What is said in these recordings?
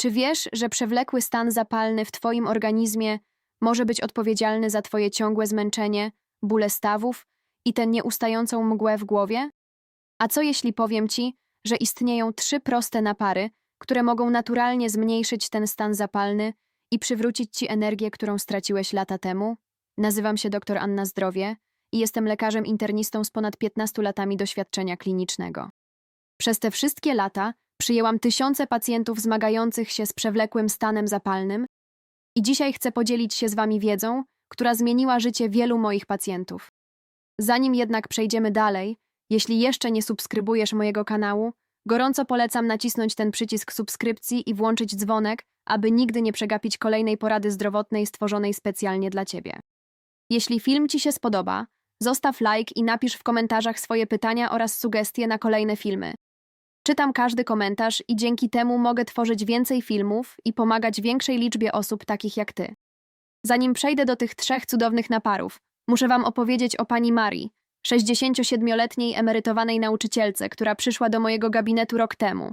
Czy wiesz, że przewlekły stan zapalny w Twoim organizmie może być odpowiedzialny za Twoje ciągłe zmęczenie, bóle stawów i tę nieustającą mgłę w głowie? A co jeśli powiem Ci, że istnieją trzy proste napary, które mogą naturalnie zmniejszyć ten stan zapalny i przywrócić Ci energię, którą straciłeś lata temu? Nazywam się dr Anna Zdrowie i jestem lekarzem internistą z ponad 15 latami doświadczenia klinicznego. Przez te wszystkie lata przyjęłam tysiące pacjentów zmagających się z przewlekłym stanem zapalnym i dzisiaj chcę podzielić się z Wami wiedzą, która zmieniła życie wielu moich pacjentów. Zanim jednak przejdziemy dalej, jeśli jeszcze nie subskrybujesz mojego kanału, gorąco polecam nacisnąć ten przycisk subskrypcji i włączyć dzwonek, aby nigdy nie przegapić kolejnej porady zdrowotnej stworzonej specjalnie dla Ciebie. Jeśli film Ci się spodoba, zostaw like i napisz w komentarzach swoje pytania oraz sugestie na kolejne filmy. Czytam każdy komentarz i dzięki temu mogę tworzyć więcej filmów i pomagać większej liczbie osób takich jak Ty. Zanim przejdę do tych trzech cudownych naparów, muszę Wam opowiedzieć o pani Marii, 67-letniej emerytowanej nauczycielce, która przyszła do mojego gabinetu rok temu.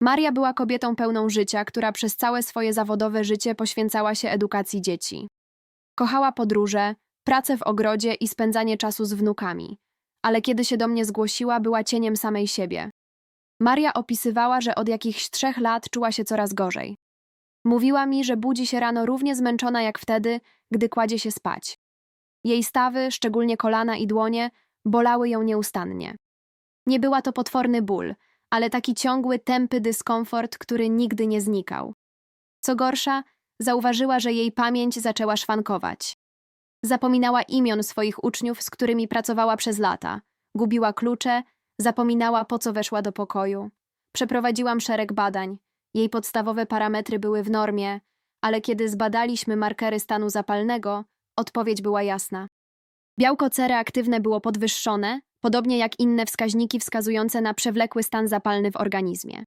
Maria była kobietą pełną życia, która przez całe swoje zawodowe życie poświęcała się edukacji dzieci. Kochała podróże, pracę w ogrodzie i spędzanie czasu z wnukami, ale kiedy się do mnie zgłosiła, była cieniem samej siebie. Maria opisywała, że od jakichś trzech lat czuła się coraz gorzej. Mówiła mi, że budzi się rano równie zmęczona jak wtedy, gdy kładzie się spać. Jej stawy, szczególnie kolana i dłonie, bolały ją nieustannie. Nie była to potworny ból, ale taki ciągły, tępy dyskomfort, który nigdy nie znikał. Co gorsza, zauważyła, że jej pamięć zaczęła szwankować. Zapominała imion swoich uczniów, z którymi pracowała przez lata, gubiła klucze, zapominała po co weszła do pokoju. Przeprowadziłam szereg badań. Jej podstawowe parametry były w normie, ale kiedy zbadaliśmy markery stanu zapalnego, odpowiedź była jasna. Białko C reaktywne było podwyższone, podobnie jak inne wskaźniki wskazujące na przewlekły stan zapalny w organizmie.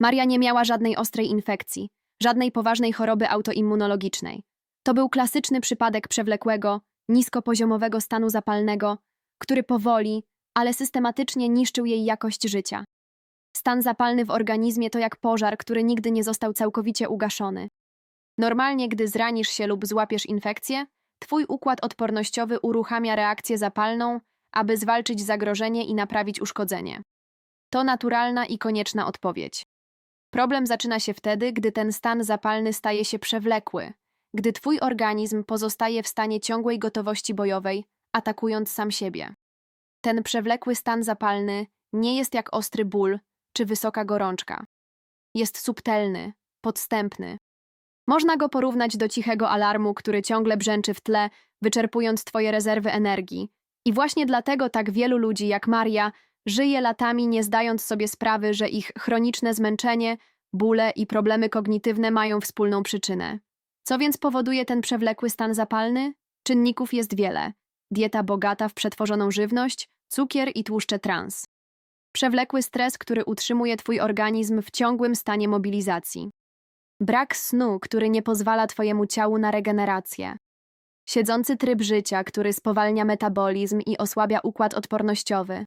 Maria nie miała żadnej ostrej infekcji, żadnej poważnej choroby autoimmunologicznej. To był klasyczny przypadek przewlekłego, niskopoziomowego stanu zapalnego, który powoli, ale systematycznie niszczył jej jakość życia. Stan zapalny w organizmie to jak pożar, który nigdy nie został całkowicie ugaszony. Normalnie, gdy zranisz się lub złapiesz infekcję, twój układ odpornościowy uruchamia reakcję zapalną, aby zwalczyć zagrożenie i naprawić uszkodzenie. To naturalna i konieczna odpowiedź. Problem zaczyna się wtedy, gdy ten stan zapalny staje się przewlekły, gdy twój organizm pozostaje w stanie ciągłej gotowości bojowej, atakując sam siebie. Ten przewlekły stan zapalny nie jest jak ostry ból czy wysoka gorączka. Jest subtelny, podstępny. Można go porównać do cichego alarmu, który ciągle brzęczy w tle, wyczerpując twoje rezerwy energii. I właśnie dlatego tak wielu ludzi jak Maria żyje latami nie zdając sobie sprawy, że ich chroniczne zmęczenie, bóle i problemy kognitywne mają wspólną przyczynę. Co więc powoduje ten przewlekły stan zapalny? Czynników jest wiele. Dieta bogata w przetworzoną żywność, cukier i tłuszcze trans. Przewlekły stres, który utrzymuje twój organizm w ciągłym stanie mobilizacji. Brak snu, który nie pozwala twojemu ciału na regenerację. Siedzący tryb życia, który spowalnia metabolizm i osłabia układ odpornościowy.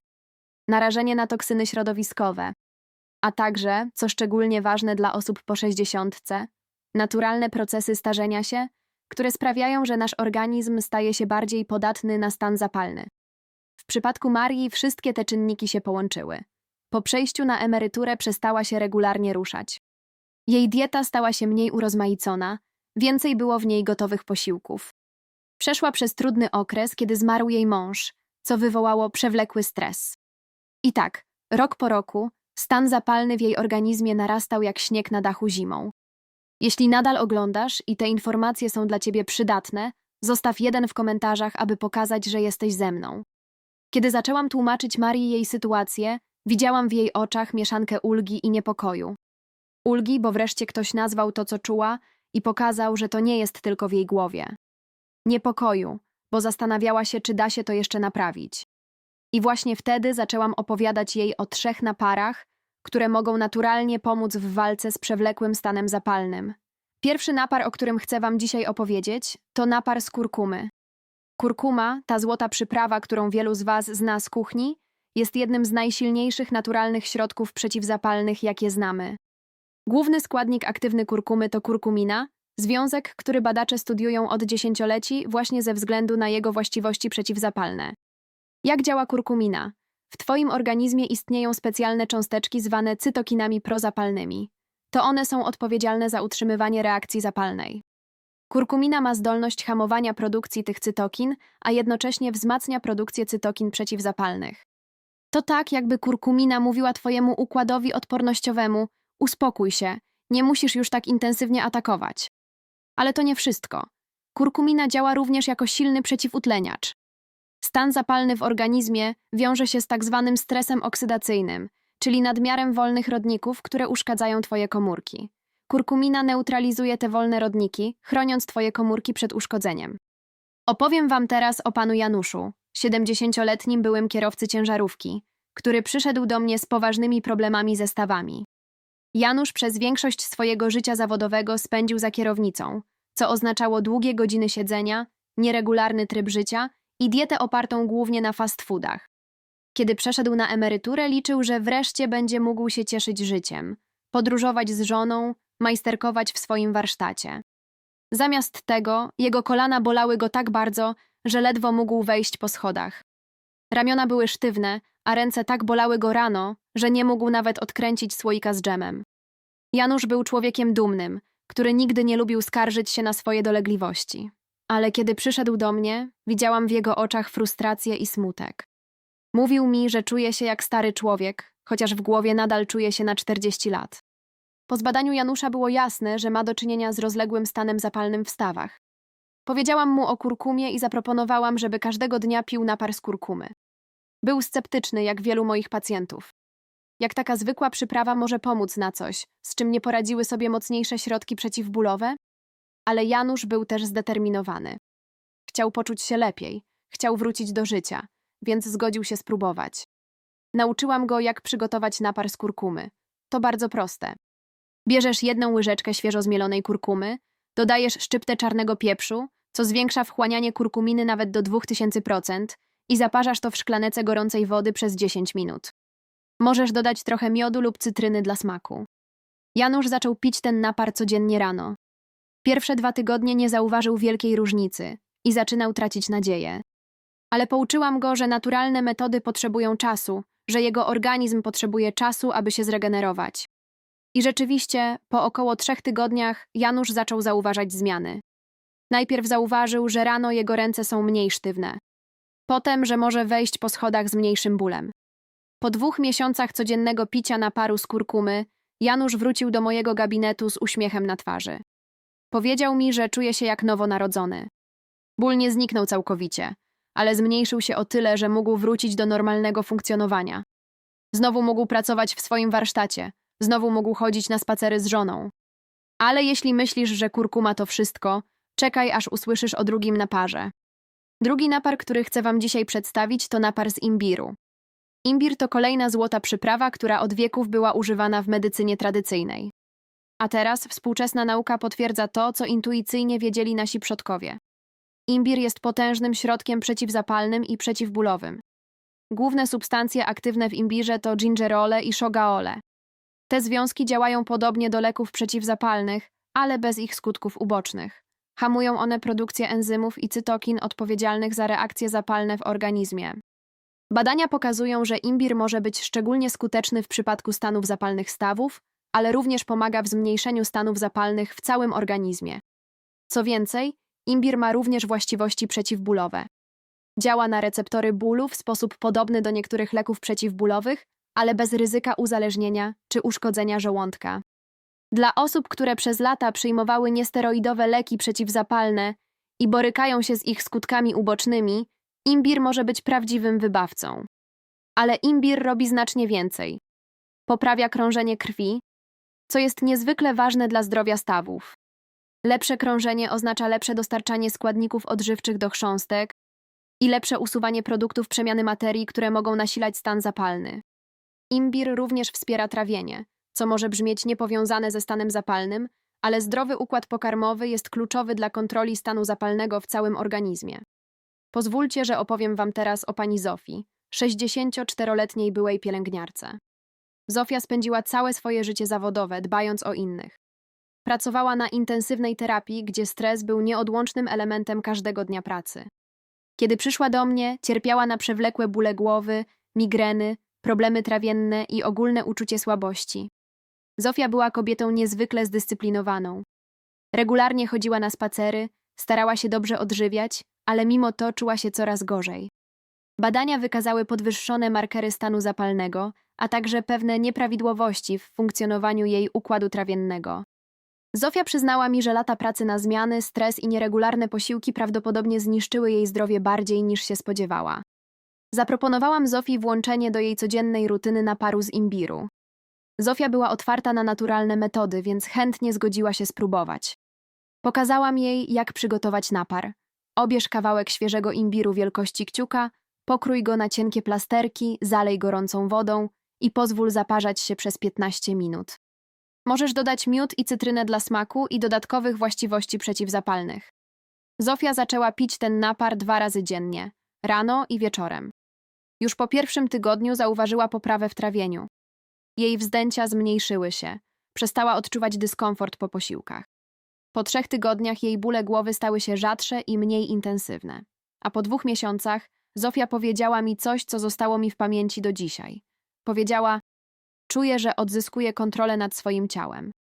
Narażenie na toksyny środowiskowe. A także, co szczególnie ważne dla osób po sześćdziesiątce, naturalne procesy starzenia się, które sprawiają, że nasz organizm staje się bardziej podatny na stan zapalny. Przypadku Marii wszystkie te czynniki się połączyły. Po przejściu na emeryturę przestała się regularnie ruszać. Jej dieta stała się mniej urozmaicona, więcej było w niej gotowych posiłków. Przeszła przez trudny okres, kiedy zmarł jej mąż, co wywołało przewlekły stres. I tak, rok po roku, stan zapalny w jej organizmie narastał jak śnieg na dachu zimą. Jeśli nadal oglądasz i te informacje są dla ciebie przydatne, zostaw jeden w komentarzach, aby pokazać, że jesteś ze mną. Kiedy zaczęłam tłumaczyć Marii jej sytuację, widziałam w jej oczach mieszankę ulgi i niepokoju. Ulgi, bo wreszcie ktoś nazwał to, co czuła i pokazał, że to nie jest tylko w jej głowie. Niepokoju, bo zastanawiała się, czy da się to jeszcze naprawić. I właśnie wtedy zaczęłam opowiadać jej o trzech naparach, które mogą naturalnie pomóc w walce z przewlekłym stanem zapalnym. Pierwszy napar, o którym chcę Wam dzisiaj opowiedzieć, to napar z kurkumy. Kurkuma, ta złota przyprawa, którą wielu z Was zna z kuchni, jest jednym z najsilniejszych naturalnych środków przeciwzapalnych, jakie znamy. Główny składnik aktywny kurkumy to kurkumina, związek, który badacze studiują od dziesięcioleci właśnie ze względu na jego właściwości przeciwzapalne. Jak działa kurkumina? W Twoim organizmie istnieją specjalne cząsteczki zwane cytokinami prozapalnymi. To one są odpowiedzialne za utrzymywanie reakcji zapalnej. Kurkumina ma zdolność hamowania produkcji tych cytokin, a jednocześnie wzmacnia produkcję cytokin przeciwzapalnych. To tak, jakby kurkumina mówiła Twojemu układowi odpornościowemu: uspokój się, nie musisz już tak intensywnie atakować. Ale to nie wszystko. Kurkumina działa również jako silny przeciwutleniacz. Stan zapalny w organizmie wiąże się z tak zwanym stresem oksydacyjnym, czyli nadmiarem wolnych rodników, które uszkadzają Twoje komórki. Kurkumina neutralizuje te wolne rodniki, chroniąc Twoje komórki przed uszkodzeniem. Opowiem Wam teraz o panu Januszu, 70-letnim byłym kierowcy ciężarówki, który przyszedł do mnie z poważnymi problemami ze stawami. Janusz przez większość swojego życia zawodowego spędził za kierownicą, co oznaczało długie godziny siedzenia, nieregularny tryb życia i dietę opartą głównie na fast foodach. Kiedy przeszedł na emeryturę, liczył, że wreszcie będzie mógł się cieszyć życiem, podróżować z żoną, majsterkować w swoim warsztacie. Zamiast tego, jego kolana bolały go tak bardzo, że ledwo mógł wejść po schodach. Ramiona były sztywne, a ręce tak bolały go rano, że nie mógł nawet odkręcić słoika z dżemem. Janusz był człowiekiem dumnym, który nigdy nie lubił skarżyć się na swoje dolegliwości. Ale kiedy przyszedł do mnie, widziałam w jego oczach frustrację i smutek. Mówił mi, że czuje się jak stary człowiek, chociaż w głowie nadal czuje się na 40 lat. Po zbadaniu Janusza było jasne, że ma do czynienia z rozległym stanem zapalnym w stawach. Powiedziałam mu o kurkumie i zaproponowałam, żeby każdego dnia pił napar z kurkumy. Był sceptyczny, jak wielu moich pacjentów. Jak taka zwykła przyprawa może pomóc na coś, z czym nie poradziły sobie mocniejsze środki przeciwbólowe? Ale Janusz był też zdeterminowany. Chciał poczuć się lepiej, chciał wrócić do życia, więc zgodził się spróbować. Nauczyłam go, jak przygotować napar z kurkumy. To bardzo proste. Bierzesz jedną łyżeczkę świeżo zmielonej kurkumy, dodajesz szczyptę czarnego pieprzu, co zwiększa wchłanianie kurkuminy nawet do 2000% i zaparzasz to w szklanece gorącej wody przez 10 minut. Możesz dodać trochę miodu lub cytryny dla smaku. Janusz zaczął pić ten napar codziennie rano. Pierwsze dwa tygodnie nie zauważył wielkiej różnicy i zaczynał tracić nadzieję. Ale pouczyłam go, że naturalne metody potrzebują czasu, że jego organizm potrzebuje czasu, aby się zregenerować. I rzeczywiście, po około trzech tygodniach Janusz zaczął zauważać zmiany. Najpierw zauważył, że rano jego ręce są mniej sztywne. Potem, że może wejść po schodach z mniejszym bólem. Po dwóch miesiącach codziennego picia naparu z kurkumy, Janusz wrócił do mojego gabinetu z uśmiechem na twarzy. Powiedział mi, że czuje się jak nowonarodzony. Ból nie zniknął całkowicie, ale zmniejszył się o tyle, że mógł wrócić do normalnego funkcjonowania. Znowu mógł pracować w swoim warsztacie, znowu mógł chodzić na spacery z żoną. Ale jeśli myślisz, że kurkuma to wszystko, czekaj aż usłyszysz o drugim naparze. Drugi napar, który chcę Wam dzisiaj przedstawić, to napar z imbiru. Imbir to kolejna złota przyprawa, która od wieków była używana w medycynie tradycyjnej. A teraz współczesna nauka potwierdza to, co intuicyjnie wiedzieli nasi przodkowie. Imbir jest potężnym środkiem przeciwzapalnym i przeciwbólowym. Główne substancje aktywne w imbirze to gingerole i shogaole. Te związki działają podobnie do leków przeciwzapalnych, ale bez ich skutków ubocznych. Hamują one produkcję enzymów i cytokin odpowiedzialnych za reakcje zapalne w organizmie. Badania pokazują, że imbir może być szczególnie skuteczny w przypadku stanów zapalnych stawów, ale również pomaga w zmniejszeniu stanów zapalnych w całym organizmie. Co więcej, imbir ma również właściwości przeciwbólowe. Działa na receptory bólu w sposób podobny do niektórych leków przeciwbólowych, ale bez ryzyka uzależnienia czy uszkodzenia żołądka. Dla osób, które przez lata przyjmowały niesteroidowe leki przeciwzapalne i borykają się z ich skutkami ubocznymi, imbir może być prawdziwym wybawcą. Ale imbir robi znacznie więcej. Poprawia krążenie krwi, co jest niezwykle ważne dla zdrowia stawów. Lepsze krążenie oznacza lepsze dostarczanie składników odżywczych do chrząstek i lepsze usuwanie produktów przemiany materii, które mogą nasilać stan zapalny. Imbir również wspiera trawienie, co może brzmieć niepowiązane ze stanem zapalnym, ale zdrowy układ pokarmowy jest kluczowy dla kontroli stanu zapalnego w całym organizmie. Pozwólcie, że opowiem Wam teraz o pani Zofii, 64-letniej byłej pielęgniarce. Zofia spędziła całe swoje życie zawodowe, dbając o innych. Pracowała na intensywnej terapii, gdzie stres był nieodłącznym elementem każdego dnia pracy. Kiedy przyszła do mnie, cierpiała na przewlekłe bóle głowy, migreny, problemy trawienne i ogólne uczucie słabości. Zofia była kobietą niezwykle zdyscyplinowaną. Regularnie chodziła na spacery, starała się dobrze odżywiać, ale mimo to czuła się coraz gorzej. Badania wykazały podwyższone markery stanu zapalnego, a także pewne nieprawidłowości w funkcjonowaniu jej układu trawiennego. Zofia przyznała mi, że lata pracy na zmiany, stres i nieregularne posiłki prawdopodobnie zniszczyły jej zdrowie bardziej niż się spodziewała. Zaproponowałam Zofii włączenie do jej codziennej rutyny naparu z imbiru. Zofia była otwarta na naturalne metody, więc chętnie zgodziła się spróbować. Pokazałam jej, jak przygotować napar. Obierz kawałek świeżego imbiru wielkości kciuka, pokrój go na cienkie plasterki, zalej gorącą wodą i pozwól zaparzać się przez 15 minut. Możesz dodać miód i cytrynę dla smaku i dodatkowych właściwości przeciwzapalnych. Zofia zaczęła pić ten napar dwa razy dziennie, rano i wieczorem. Już po pierwszym tygodniu zauważyła poprawę w trawieniu. Jej wzdęcia zmniejszyły się, przestała odczuwać dyskomfort po posiłkach. Po trzech tygodniach jej bóle głowy stały się rzadsze i mniej intensywne. A po dwóch miesiącach Zofia powiedziała mi coś, co zostało mi w pamięci do dzisiaj. Powiedziała: Czuję, że odzyskuję kontrolę nad swoim ciałem.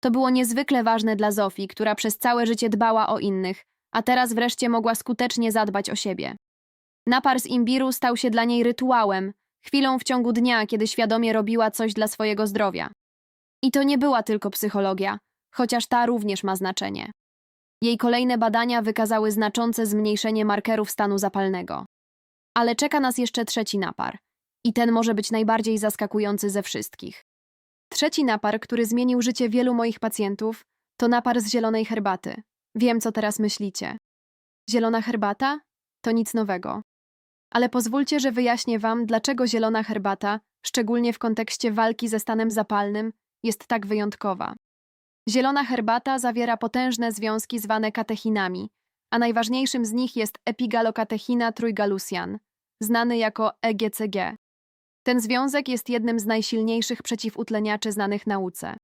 To było niezwykle ważne dla Zofii, która przez całe życie dbała o innych, a teraz wreszcie mogła skutecznie zadbać o siebie. Napar z imbiru stał się dla niej rytuałem, chwilą w ciągu dnia, kiedy świadomie robiła coś dla swojego zdrowia. I to nie była tylko psychologia, chociaż ta również ma znaczenie. Jej kolejne badania wykazały znaczące zmniejszenie markerów stanu zapalnego. Ale czeka nas jeszcze trzeci napar. I ten może być najbardziej zaskakujący ze wszystkich. Trzeci napar, który zmienił życie wielu moich pacjentów, to napar z zielonej herbaty. Wiem, co teraz myślicie. Zielona herbata? To nic nowego. Ale pozwólcie, że wyjaśnię Wam, dlaczego zielona herbata, szczególnie w kontekście walki ze stanem zapalnym, jest tak wyjątkowa. Zielona herbata zawiera potężne związki zwane katechinami, a najważniejszym z nich jest epigalokatechina trójgalusian, znany jako EGCG. Ten związek jest jednym z najsilniejszych przeciwutleniaczy znanych nauce.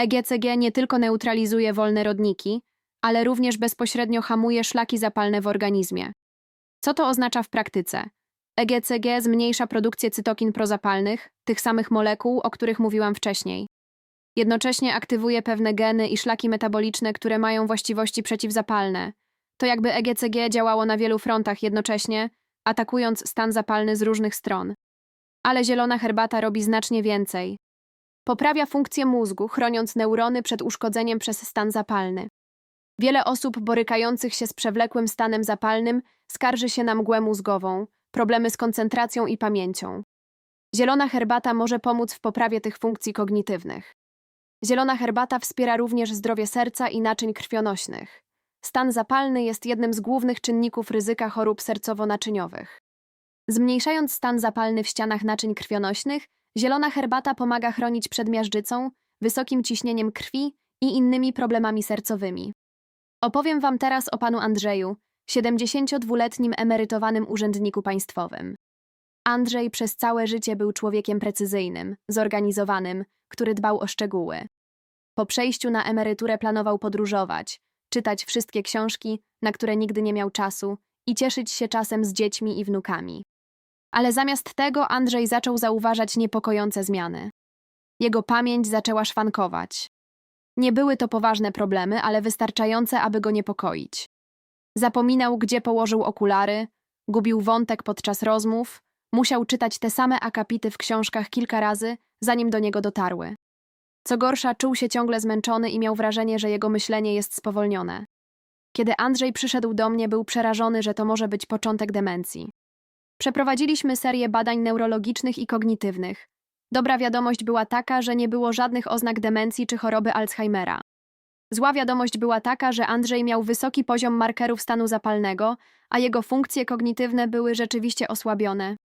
EGCG nie tylko neutralizuje wolne rodniki, ale również bezpośrednio hamuje szlaki zapalne w organizmie. Co to oznacza w praktyce? EGCG zmniejsza produkcję cytokin prozapalnych, tych samych molekuł, o których mówiłam wcześniej. Jednocześnie aktywuje pewne geny i szlaki metaboliczne, które mają właściwości przeciwzapalne. To jakby EGCG działało na wielu frontach jednocześnie, atakując stan zapalny z różnych stron. Ale zielona herbata robi znacznie więcej. Poprawia funkcję mózgu, chroniąc neurony przed uszkodzeniem przez stan zapalny. Wiele osób borykających się z przewlekłym stanem zapalnym skarży się na mgłę mózgową, problemy z koncentracją i pamięcią. Zielona herbata może pomóc w poprawie tych funkcji kognitywnych. Zielona herbata wspiera również zdrowie serca i naczyń krwionośnych. Stan zapalny jest jednym z głównych czynników ryzyka chorób sercowo-naczyniowych. Zmniejszając stan zapalny w ścianach naczyń krwionośnych, zielona herbata pomaga chronić przed miażdżycą, wysokim ciśnieniem krwi i innymi problemami sercowymi. Opowiem Wam teraz o panu Andrzeju, 72-letnim emerytowanym urzędniku państwowym. Andrzej przez całe życie był człowiekiem precyzyjnym, zorganizowanym, który dbał o szczegóły. Po przejściu na emeryturę planował podróżować, czytać wszystkie książki, na które nigdy nie miał czasu i cieszyć się czasem z dziećmi i wnukami. Ale zamiast tego Andrzej zaczął zauważać niepokojące zmiany. Jego pamięć zaczęła szwankować. Nie były to poważne problemy, ale wystarczające, aby go niepokoić. Zapominał, gdzie położył okulary, gubił wątek podczas rozmów, musiał czytać te same akapity w książkach kilka razy, zanim do niego dotarły. Co gorsza, czuł się ciągle zmęczony i miał wrażenie, że jego myślenie jest spowolnione. Kiedy Andrzej przyszedł do mnie, był przerażony, że to może być początek demencji. Przeprowadziliśmy serię badań neurologicznych i kognitywnych. Dobra wiadomość była taka, że nie było żadnych oznak demencji czy choroby Alzheimera. Zła wiadomość była taka, że Andrzej miał wysoki poziom markerów stanu zapalnego, a jego funkcje kognitywne były rzeczywiście osłabione.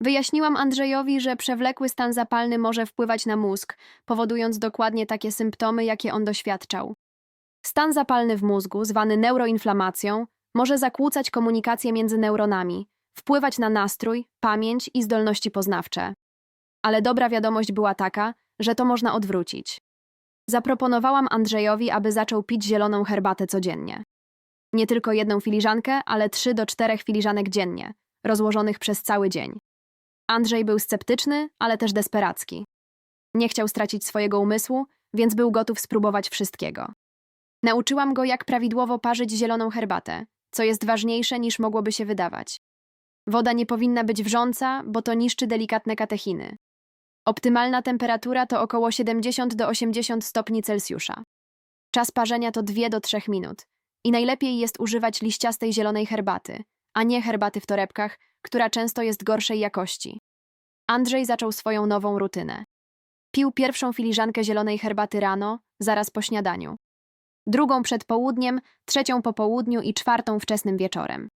Wyjaśniłam Andrzejowi, że przewlekły stan zapalny może wpływać na mózg, powodując dokładnie takie symptomy, jakie on doświadczał. Stan zapalny w mózgu, zwany neuroinflamacją, może zakłócać komunikację między neuronami, wpływać na nastrój, pamięć i zdolności poznawcze. Ale dobra wiadomość była taka, że to można odwrócić. Zaproponowałam Andrzejowi, aby zaczął pić zieloną herbatę codziennie. Nie tylko jedną filiżankę, ale trzy do czterech filiżanek dziennie, rozłożonych przez cały dzień. Andrzej był sceptyczny, ale też desperacki. Nie chciał stracić swojego umysłu, więc był gotów spróbować wszystkiego. Nauczyłam go, jak prawidłowo parzyć zieloną herbatę, co jest ważniejsze niż mogłoby się wydawać. Woda nie powinna być wrząca, bo to niszczy delikatne katechiny. Optymalna temperatura to około 70 do 80 stopni Celsjusza. Czas parzenia to 2 do 3 minut. I najlepiej jest używać liściastej zielonej herbaty, a nie herbaty w torebkach, która często jest gorszej jakości. Andrzej zaczął swoją nową rutynę. Pił pierwszą filiżankę zielonej herbaty rano, zaraz po śniadaniu. Drugą przed południem, trzecią po południu i czwartą wczesnym wieczorem.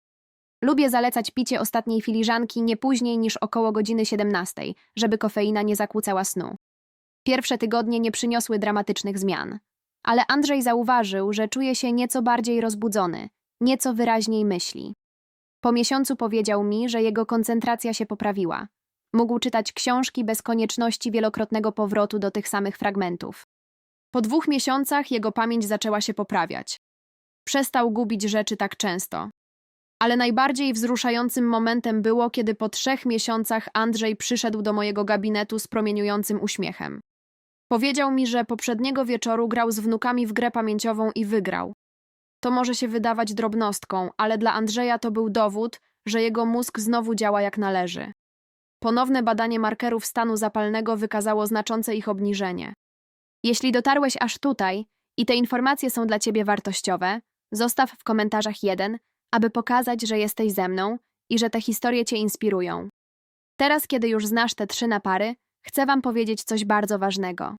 Lubię zalecać picie ostatniej filiżanki nie później niż około godziny 17, żeby kofeina nie zakłócała snu. Pierwsze tygodnie nie przyniosły dramatycznych zmian. Ale Andrzej zauważył, że czuje się nieco bardziej rozbudzony, nieco wyraźniej myśli. Po miesiącu powiedział mi, że jego koncentracja się poprawiła. Mógł czytać książki bez konieczności wielokrotnego powrotu do tych samych fragmentów. Po dwóch miesiącach jego pamięć zaczęła się poprawiać. Przestał gubić rzeczy tak często. Ale najbardziej wzruszającym momentem było, kiedy po trzech miesiącach Andrzej przyszedł do mojego gabinetu z promieniującym uśmiechem. Powiedział mi, że poprzedniego wieczoru grał z wnukami w grę pamięciową i wygrał. To może się wydawać drobnostką, ale dla Andrzeja to był dowód, że jego mózg znowu działa jak należy. Ponowne badanie markerów stanu zapalnego wykazało znaczące ich obniżenie. Jeśli dotarłeś aż tutaj i te informacje są dla ciebie wartościowe, zostaw w komentarzach jeden, aby pokazać, że jesteś ze mną i że te historie cię inspirują. Teraz, kiedy już znasz te trzy napary, chcę wam powiedzieć coś bardzo ważnego.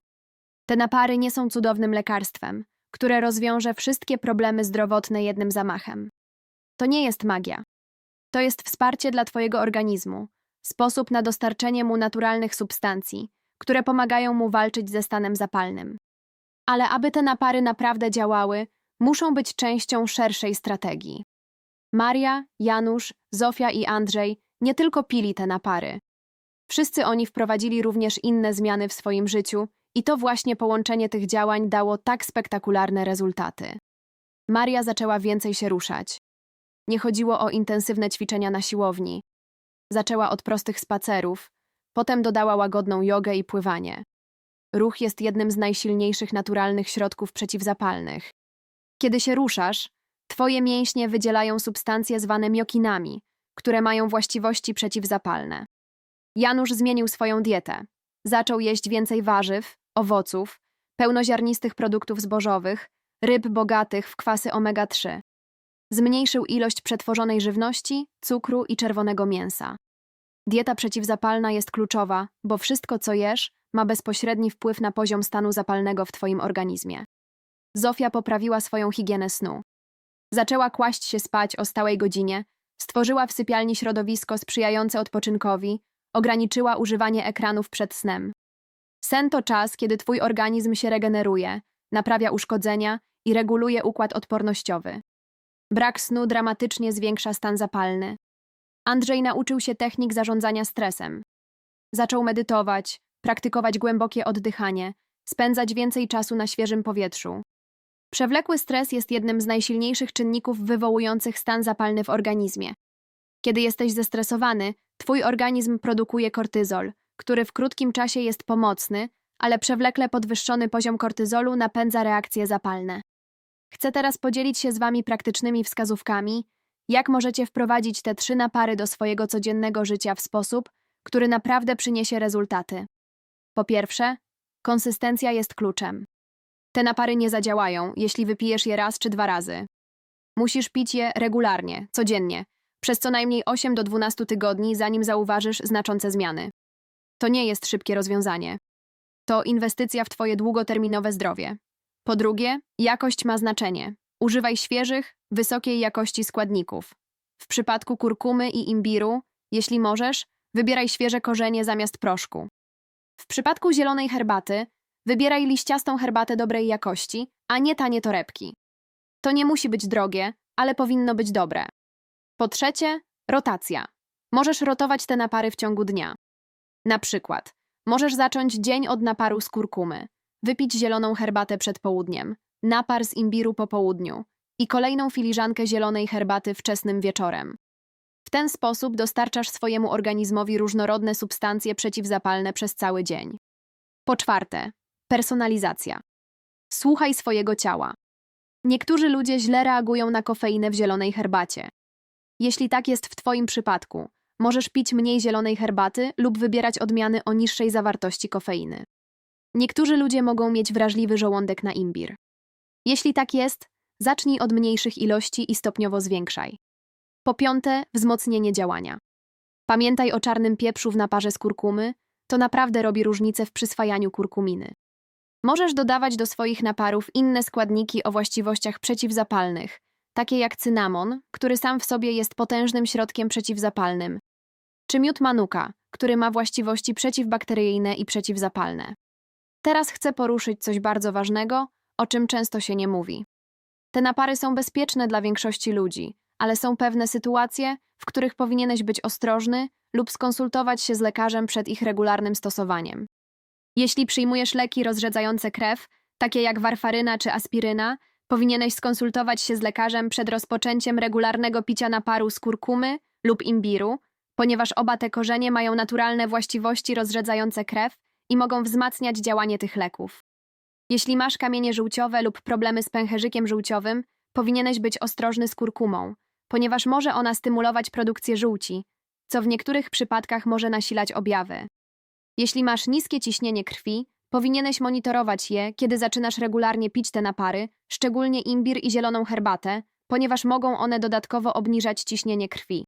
Te napary nie są cudownym lekarstwem, które rozwiąże wszystkie problemy zdrowotne jednym zamachem. To nie jest magia. To jest wsparcie dla twojego organizmu, sposób na dostarczenie mu naturalnych substancji, które pomagają mu walczyć ze stanem zapalnym. Ale aby te napary naprawdę działały, muszą być częścią szerszej strategii. Maria, Janusz, Zofia i Andrzej nie tylko pili te napary. Wszyscy oni wprowadzili również inne zmiany w swoim życiu i to właśnie połączenie tych działań dało tak spektakularne rezultaty. Maria zaczęła więcej się ruszać. Nie chodziło o intensywne ćwiczenia na siłowni. Zaczęła od prostych spacerów, potem dodała łagodną jogę i pływanie. Ruch jest jednym z najsilniejszych naturalnych środków przeciwzapalnych. Kiedy się ruszasz, twoje mięśnie wydzielają substancje zwane miokinami, które mają właściwości przeciwzapalne. Janusz zmienił swoją dietę. Zaczął jeść więcej warzyw, owoców, pełnoziarnistych produktów zbożowych, ryb bogatych w kwasy omega-3. Zmniejszył ilość przetworzonej żywności, cukru i czerwonego mięsa. Dieta przeciwzapalna jest kluczowa, bo wszystko, co jesz, ma bezpośredni wpływ na poziom stanu zapalnego w Twoim organizmie. Zofia poprawiła swoją higienę snu. Zaczęła kłaść się spać o stałej godzinie, stworzyła w sypialni środowisko sprzyjające odpoczynkowi, ograniczyła używanie ekranów przed snem. Sen to czas, kiedy Twój organizm się regeneruje, naprawia uszkodzenia i reguluje układ odpornościowy. Brak snu dramatycznie zwiększa stan zapalny. Andrzej nauczył się technik zarządzania stresem. Zaczął medytować, praktykować głębokie oddychanie, spędzać więcej czasu na świeżym powietrzu. Przewlekły stres jest jednym z najsilniejszych czynników wywołujących stan zapalny w organizmie. Kiedy jesteś zestresowany, twój organizm produkuje kortyzol, który w krótkim czasie jest pomocny, ale przewlekle podwyższony poziom kortyzolu napędza reakcje zapalne. Chcę teraz podzielić się z Wami praktycznymi wskazówkami, jak możecie wprowadzić te trzy napary do swojego codziennego życia w sposób, który naprawdę przyniesie rezultaty. Po pierwsze, konsystencja jest kluczem. Te napary nie zadziałają, jeśli wypijesz je raz czy dwa razy. Musisz pić je regularnie, codziennie, przez co najmniej 8 do 12 tygodni, zanim zauważysz znaczące zmiany. To nie jest szybkie rozwiązanie. To inwestycja w Twoje długoterminowe zdrowie. Po drugie, jakość ma znaczenie. Używaj świeżych, wysokiej jakości składników. W przypadku kurkumy i imbiru, jeśli możesz, wybieraj świeże korzenie zamiast proszku. W przypadku zielonej herbaty, wybieraj liściastą herbatę dobrej jakości, a nie tanie torebki. To nie musi być drogie, ale powinno być dobre. Po trzecie, rotacja. Możesz rotować te napary w ciągu dnia. Na przykład, Możesz zacząć dzień od naparu z kurkumy, wypić zieloną herbatę przed południem, napar z imbiru po południu i kolejną filiżankę zielonej herbaty wczesnym wieczorem. W ten sposób dostarczasz swojemu organizmowi różnorodne substancje przeciwzapalne przez cały dzień. Po czwarte, personalizacja. Słuchaj swojego ciała. Niektórzy ludzie źle reagują na kofeinę w zielonej herbacie. Jeśli tak jest w Twoim przypadku, możesz pić mniej zielonej herbaty lub wybierać odmiany o niższej zawartości kofeiny. Niektórzy ludzie mogą mieć wrażliwy żołądek na imbir. Jeśli tak jest, zacznij od mniejszych ilości i stopniowo zwiększaj. Po piąte, wzmocnienie działania. Pamiętaj o czarnym pieprzu w naparze z kurkumy, to naprawdę robi różnicę w przyswajaniu kurkuminy. Możesz dodawać do swoich naparów inne składniki o właściwościach przeciwzapalnych, takie jak cynamon, który sam w sobie jest potężnym środkiem przeciwzapalnym, czy miód manuka, który ma właściwości przeciwbakteryjne i przeciwzapalne. Teraz chcę poruszyć coś bardzo ważnego, o czym często się nie mówi. Te napary są bezpieczne dla większości ludzi, ale są pewne sytuacje, w których powinieneś być ostrożny lub skonsultować się z lekarzem przed ich regularnym stosowaniem. Jeśli przyjmujesz leki rozrzedzające krew, takie jak warfaryna czy aspiryna, powinieneś skonsultować się z lekarzem przed rozpoczęciem regularnego picia naparu z kurkumy lub imbiru, ponieważ oba te korzenie mają naturalne właściwości rozrzedzające krew i mogą wzmacniać działanie tych leków. Jeśli masz kamienie żółciowe lub problemy z pęcherzykiem żółciowym, powinieneś być ostrożny z kurkumą, ponieważ może ona stymulować produkcję żółci, co w niektórych przypadkach może nasilać objawy. Jeśli masz niskie ciśnienie krwi, powinieneś monitorować je, kiedy zaczynasz regularnie pić te napary, szczególnie imbir i zieloną herbatę, ponieważ mogą one dodatkowo obniżać ciśnienie krwi.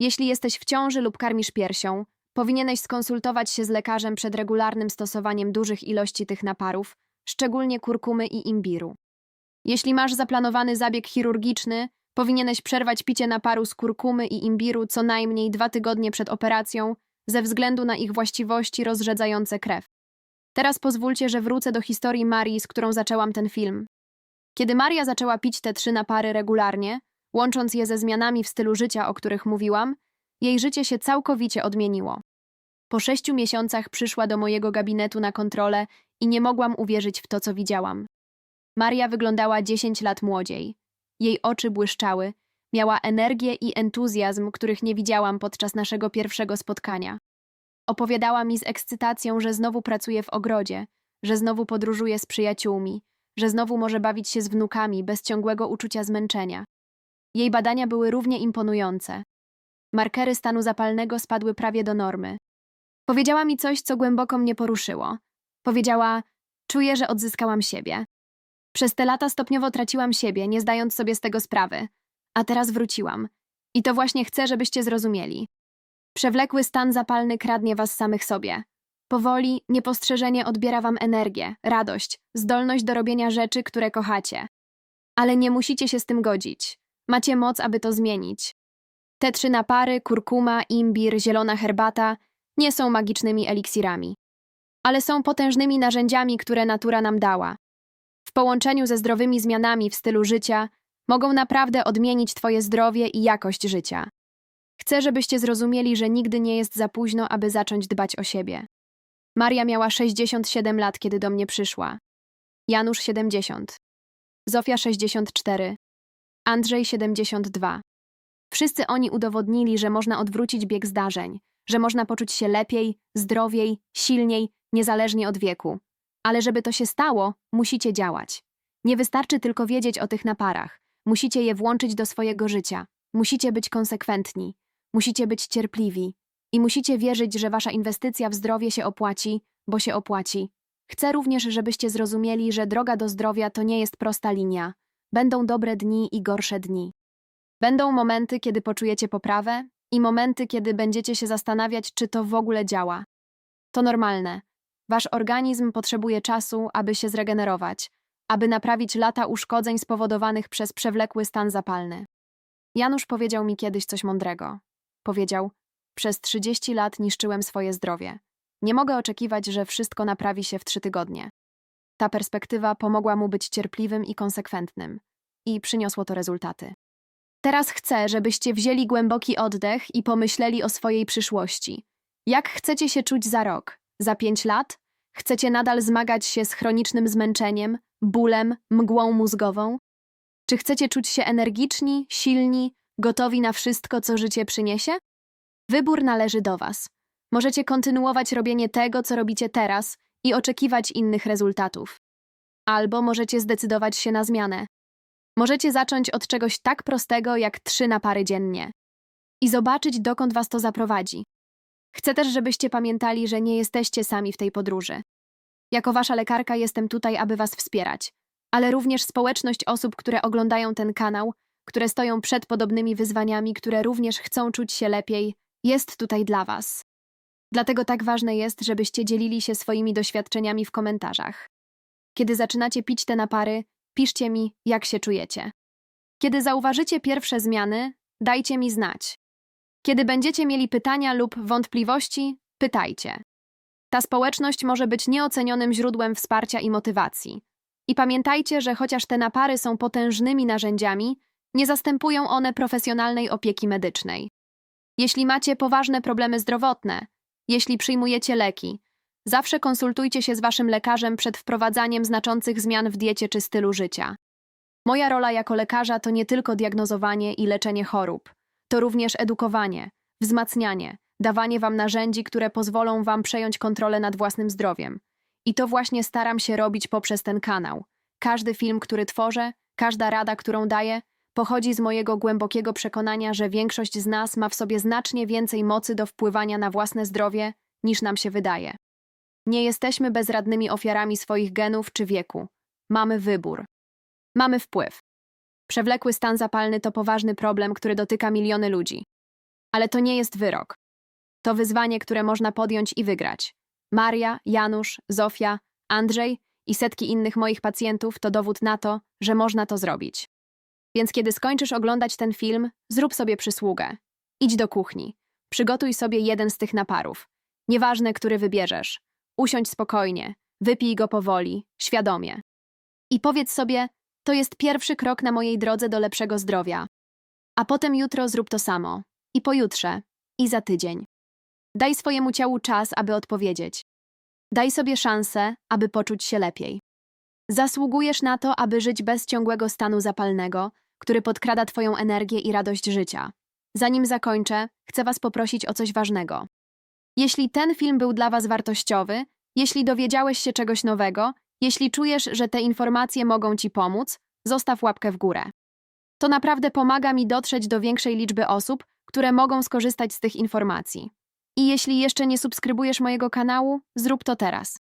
Jeśli jesteś w ciąży lub karmisz piersią, powinieneś skonsultować się z lekarzem przed regularnym stosowaniem dużych ilości tych naparów, szczególnie kurkumy i imbiru. Jeśli masz zaplanowany zabieg chirurgiczny, powinieneś przerwać picie naparu z kurkumy i imbiru co najmniej dwa tygodnie przed operacją, ze względu na ich właściwości rozrzedzające krew. Teraz pozwólcie, że wrócę do historii Marii, z którą zaczęłam ten film. Kiedy Maria zaczęła pić te trzy napary regularnie, łącząc je ze zmianami w stylu życia, o których mówiłam, jej życie się całkowicie odmieniło. Po sześciu miesiącach przyszła do mojego gabinetu na kontrolę i nie mogłam uwierzyć w to, co widziałam. Maria wyglądała 10 lat młodziej. Jej oczy błyszczały, miała energię i entuzjazm, których nie widziałam podczas naszego pierwszego spotkania. Opowiadała mi z ekscytacją, że znowu pracuje w ogrodzie, że znowu podróżuje z przyjaciółmi, że znowu może bawić się z wnukami bez ciągłego uczucia zmęczenia. Jej badania były równie imponujące. Markery stanu zapalnego spadły prawie do normy. Powiedziała mi coś, co głęboko mnie poruszyło. Powiedziała: Czuję, że odzyskałam siebie. Przez te lata stopniowo traciłam siebie, nie zdając sobie z tego sprawy. A teraz wróciłam. I to właśnie chcę, żebyście zrozumieli. Przewlekły stan zapalny kradnie was samych sobie. Powoli, niepostrzeżenie odbiera wam energię, radość, zdolność do robienia rzeczy, które kochacie. Ale nie musicie się z tym godzić. Macie moc, aby to zmienić. Te trzy napary, kurkuma, imbir, zielona herbata, nie są magicznymi eliksirami. Ale są potężnymi narzędziami, które natura nam dała. W połączeniu ze zdrowymi zmianami w stylu życia mogą naprawdę odmienić Twoje zdrowie i jakość życia. Chcę, żebyście zrozumieli, że nigdy nie jest za późno, aby zacząć dbać o siebie. Maria miała 67 lat, kiedy do mnie przyszła. Janusz 70. Zofia 64. Andrzej 72. Wszyscy oni udowodnili, że można odwrócić bieg zdarzeń, że można poczuć się lepiej, zdrowiej, silniej, niezależnie od wieku. Ale żeby to się stało, musicie działać. Nie wystarczy tylko wiedzieć o tych naparach. Musicie je włączyć do swojego życia. Musicie być konsekwentni. Musicie być cierpliwi. I musicie wierzyć, że wasza inwestycja w zdrowie się opłaci, bo się opłaci. Chcę również, żebyście zrozumieli, że droga do zdrowia to nie jest prosta linia. Będą dobre dni i gorsze dni. Będą momenty, kiedy poczujecie poprawę i momenty, kiedy będziecie się zastanawiać, czy to w ogóle działa. To normalne. Wasz organizm potrzebuje czasu, aby się zregenerować, aby naprawić lata uszkodzeń spowodowanych przez przewlekły stan zapalny. Janusz powiedział mi kiedyś coś mądrego. Powiedział: Przez 30 lat niszczyłem swoje zdrowie. Nie mogę oczekiwać, że wszystko naprawi się w trzy tygodnie. Ta perspektywa pomogła mu być cierpliwym i konsekwentnym. I przyniosło to rezultaty. Teraz chcę, żebyście wzięli głęboki oddech i pomyśleli o swojej przyszłości. Jak chcecie się czuć za rok? Za pięć lat? Chcecie nadal zmagać się z chronicznym zmęczeniem, bólem, mgłą mózgową? Czy chcecie czuć się energiczni, silni, gotowi na wszystko, co życie przyniesie? Wybór należy do Was. Możecie kontynuować robienie tego, co robicie teraz i oczekiwać innych rezultatów. Albo możecie zdecydować się na zmianę. Możecie zacząć od czegoś tak prostego jak trzy napary dziennie i zobaczyć, dokąd Was to zaprowadzi. Chcę też, żebyście pamiętali, że nie jesteście sami w tej podróży. Jako Wasza lekarka jestem tutaj, aby Was wspierać, ale również społeczność osób, które oglądają ten kanał, które stoją przed podobnymi wyzwaniami, które również chcą czuć się lepiej, jest tutaj dla Was. Dlatego tak ważne jest, żebyście dzielili się swoimi doświadczeniami w komentarzach. Kiedy zaczynacie pić te napary, piszcie mi, jak się czujecie. Kiedy zauważycie pierwsze zmiany, dajcie mi znać. Kiedy będziecie mieli pytania lub wątpliwości, pytajcie. Ta społeczność może być nieocenionym źródłem wsparcia i motywacji. I pamiętajcie, że chociaż te napary są potężnymi narzędziami, nie zastępują one profesjonalnej opieki medycznej. Jeśli macie poważne problemy zdrowotne, jeśli przyjmujecie leki, zawsze konsultujcie się z waszym lekarzem przed wprowadzaniem znaczących zmian w diecie czy stylu życia. Moja rola jako lekarza to nie tylko diagnozowanie i leczenie chorób, to również edukowanie, wzmacnianie, dawanie wam narzędzi, które pozwolą wam przejąć kontrolę nad własnym zdrowiem. I to właśnie staram się robić poprzez ten kanał. Każdy film, który tworzę, każda rada, którą daję, pochodzi z mojego głębokiego przekonania, że większość z nas ma w sobie znacznie więcej mocy do wpływania na własne zdrowie, niż nam się wydaje. Nie jesteśmy bezradnymi ofiarami swoich genów czy wieku. Mamy wybór. Mamy wpływ. Przewlekły stan zapalny to poważny problem, który dotyka miliony ludzi. Ale to nie jest wyrok. To wyzwanie, które można podjąć i wygrać. Maria, Janusz, Zofia, Andrzej i setki innych moich pacjentów to dowód na to, że można to zrobić. Więc kiedy skończysz oglądać ten film, zrób sobie przysługę. Idź do kuchni. Przygotuj sobie jeden z tych naparów. Nieważne, który wybierzesz. Usiądź spokojnie, wypij go powoli, świadomie. I powiedz sobie, to jest pierwszy krok na mojej drodze do lepszego zdrowia. A potem jutro zrób to samo. I pojutrze. I za tydzień. Daj swojemu ciału czas, aby odpowiedzieć. Daj sobie szansę, aby poczuć się lepiej. Zasługujesz na to, aby żyć bez ciągłego stanu zapalnego, który podkrada Twoją energię i radość życia. Zanim zakończę, chcę Was poprosić o coś ważnego. Jeśli ten film był dla Was wartościowy, jeśli dowiedziałeś się czegoś nowego, jeśli czujesz, że te informacje mogą Ci pomóc, zostaw łapkę w górę. To naprawdę pomaga mi dotrzeć do większej liczby osób, które mogą skorzystać z tych informacji. I jeśli jeszcze nie subskrybujesz mojego kanału, zrób to teraz.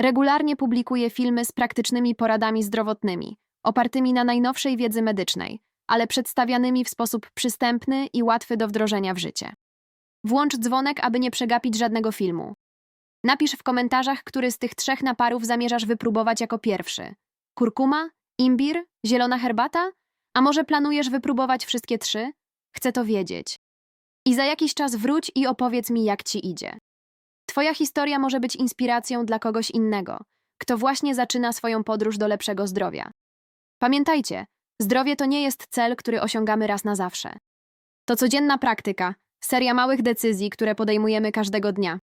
Regularnie publikuję filmy z praktycznymi poradami zdrowotnymi, opartymi na najnowszej wiedzy medycznej, ale przedstawianymi w sposób przystępny i łatwy do wdrożenia w życie. Włącz dzwonek, aby nie przegapić żadnego filmu. Napisz w komentarzach, który z tych trzech naparów zamierzasz wypróbować jako pierwszy. Kurkuma, imbir, zielona herbata? A może planujesz wypróbować wszystkie trzy? Chcę to wiedzieć. I za jakiś czas wróć i opowiedz mi, jak ci idzie. Twoja historia może być inspiracją dla kogoś innego, kto właśnie zaczyna swoją podróż do lepszego zdrowia. Pamiętajcie, zdrowie to nie jest cel, który osiągamy raz na zawsze. To codzienna praktyka, seria małych decyzji, które podejmujemy każdego dnia.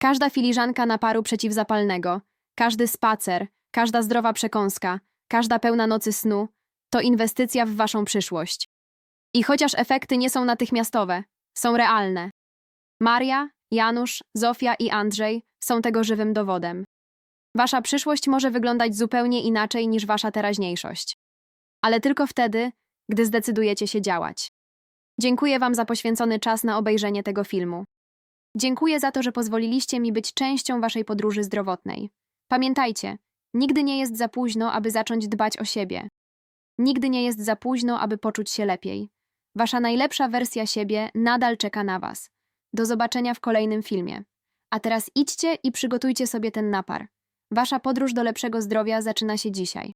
Każda filiżanka naparu przeciwzapalnego, każdy spacer, każda zdrowa przekąska, każda pełna nocy snu to inwestycja w waszą przyszłość. I chociaż efekty nie są natychmiastowe, są realne. Maria, Janusz, Zofia i Andrzej są tego żywym dowodem. Wasza przyszłość może wyglądać zupełnie inaczej niż wasza teraźniejszość. Ale tylko wtedy, gdy zdecydujecie się działać. Dziękuję Wam za poświęcony czas na obejrzenie tego filmu. Dziękuję za to, że pozwoliliście mi być częścią Waszej podróży zdrowotnej. Pamiętajcie, nigdy nie jest za późno, aby zacząć dbać o siebie. Nigdy nie jest za późno, aby poczuć się lepiej. Wasza najlepsza wersja siebie nadal czeka na Was. Do zobaczenia w kolejnym filmie. A teraz idźcie i przygotujcie sobie ten napar. Wasza podróż do lepszego zdrowia zaczyna się dzisiaj.